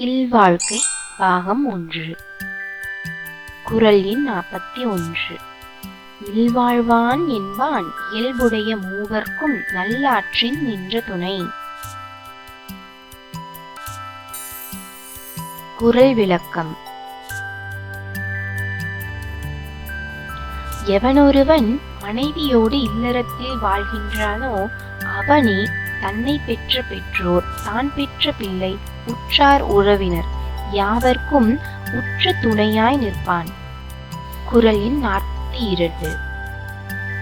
இல்வாழ்க்கை பாகம் ஒன்று. குரல் எண் நாற்பத்தி ஒன்று. இல்வாழ்வான் என்பான் இயல்புடைய மூவர்க்கும் நல்லாற்றின் நின்ற துணை. குரல் விளக்கம். எவனொருவன் மனைவியோடு இல்லறத்தில் வாழ்கின்றானோ அவனே தன்னை பெற்ற பெற்றோர் தான் பெற்ற பிள்ளை உற்றார் உறவினர். யாவர்க்கும் உற்ற துணையாய் நிற்பான். குரலின் நாற்பத்தி இரண்டு.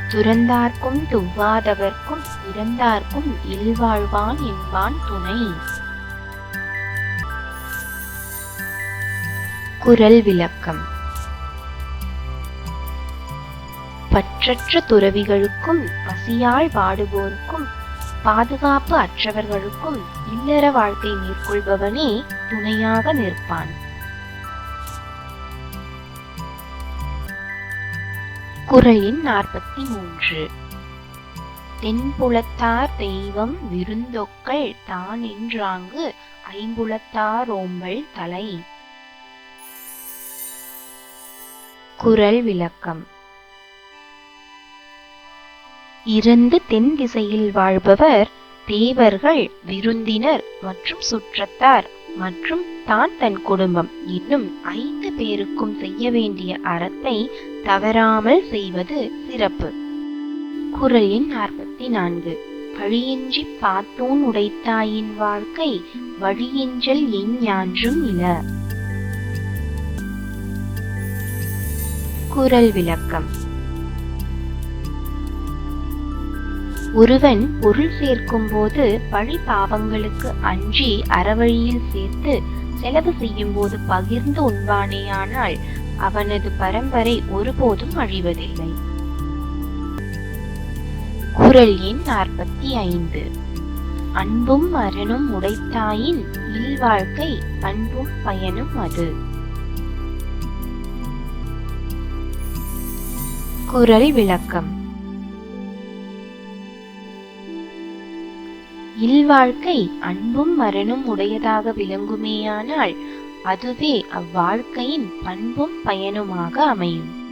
துறந்தார்க்கும் துவ்வாதவர்க்கும் இறந்தார்க்கும் இல்வாழ்வான் என்பான் துணை. குரல் விளக்கம். பற்றற்ற துறவிகளுக்கும் பசியால் வாடுவோருக்கும் பாதுகாப்பு அற்றவர்களுக்கும் இல்லற வாழ்க்கை மேற்கொள்பவனே துணையாக நிற்பான். குரலின் நாற்பத்தி மூன்று. தென்புலத்தார் தெய்வம் விருந்தொக்கள் தான் என்றாங்கு ஐம்புலத்தார் ஓம்பல் தலை. குரல் விளக்கம். இறந்து தென் திசையில் வாழ்பவர் தேவர்கள் விருந்தினர் மற்றும் சுற்றத்தார் மற்றும் தான் தன் குடும்பம். இன்னும் ஐந்து பேருக்கும் செய்ய வேண்டிய அறத்தை தவறாமல் செய்வது சிறப்பு. குரல் எண் நாற்பத்தி நான்கு பழியின்றி பார்த்தோன் உடைத்தாயின் வாழ்க்கை வழியெஞ்சல் என் யான்றும் இல. குரல் விளக்கம். ஒருவன் பொருள் சேர்க்கும் போது பழி பாவங்களுக்கு அஞ்சி அறவழியில் சேர்த்து செலவு செய்யும் போது பகிர்ந்து உண்பானேயானால் அவனது பரம்பரை ஒருபோதும் அழிவதில்லை. குரல் எண் நாற்பத்தி ஐந்து. அன்பும் மரணம் உடைத்தாயின் இல்வாழ்க்கை அன்பும் பயனும் அது. குரல் விளக்கம். இல்வாழ்க்கை அன்பும் மரணும் உடையதாக விளங்குமேயானால் அதுவே அவ்வாழ்க்கையின் பண்பும் பயனுமாக அமையும்.